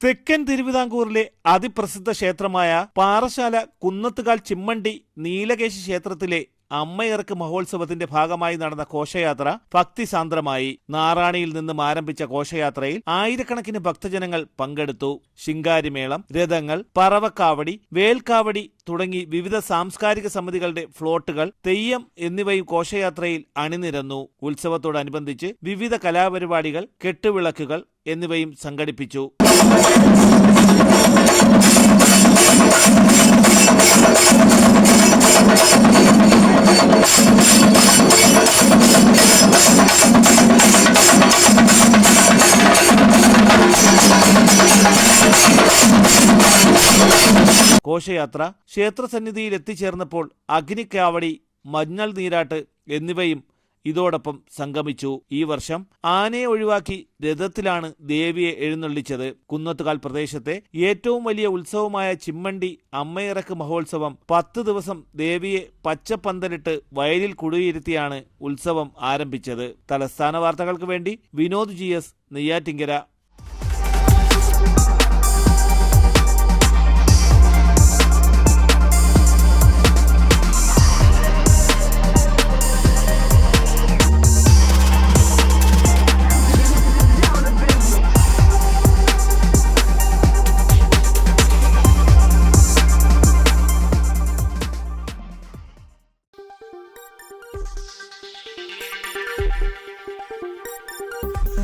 തെക്കൻ തിരുവിതാംകൂറിലെ അതിപ്രസിദ്ധ ക്ഷേത്രമായ പാറശാല കുന്നത്തുകാൽ ചിമ്മണ്ടി നീലകേശി ക്ഷേത്രത്തിലെ അമ്മയിറക്ക് മഹോത്സവത്തിന്റെ ഭാഗമായി നടന്ന ഘോഷയാത്ര ഭക്തിസാന്ദ്രമായി. നാറാണിയിൽ നിന്നും ആരംഭിച്ച ഘോഷയാത്രയിൽ ആയിരക്കണക്കിന് ഭക്തജനങ്ങൾ പങ്കെടുത്തു. ശിങ്കാരിമേളം രഥങ്ങൾ പറവക്കാവടി വേൽക്കാവടി തുടങ്ങി വിവിധ സാംസ്കാരിക സമിതികളുടെ ഫ്ലോട്ടുകൾ തെയ്യം എന്നിവയും ഘോഷയാത്രയിൽ അണിനിരന്നു. ഉത്സവത്തോടനുബന്ധിച്ച് വിവിധ കലാപരിപാടികൾ കെട്ടുവിളക്കുകൾ എന്നിവയും സംഘടിപ്പിച്ചു. ഘോഷയാത്ര ക്ഷേത്രസന്നിധിയിൽ എത്തിച്ചേർന്നപ്പോൾ അഗ്നിക്കാവടി മഞ്ഞൾ നീരാട്ട് എന്നിവയും ഇതോടൊപ്പം സംഗമിച്ചു. ഈ വർഷം ആനയെ ഒഴിവാക്കി രഥത്തിലാണ് ദേവിയെ എഴുന്നള്ളിച്ചത്. കുന്നത്തുകാൽ പ്രദേശത്തെ ഏറ്റവും വലിയ ഉത്സവമായ ചിമ്മണ്ടി അമ്മയിറക്ക് മഹോത്സവം പത്ത് ദിവസം ദേവിയെ പച്ചപ്പന്തലിട്ട് വയലിൽ കുടിയിരുത്തിയാണ് ഉത്സവം ആരംഭിച്ചത്. തലസ്ഥാന വാർത്തകൾക്ക് വേണ്ടി വിനോദ് ജി എസ് നെയ്യാറ്റിങ്കര.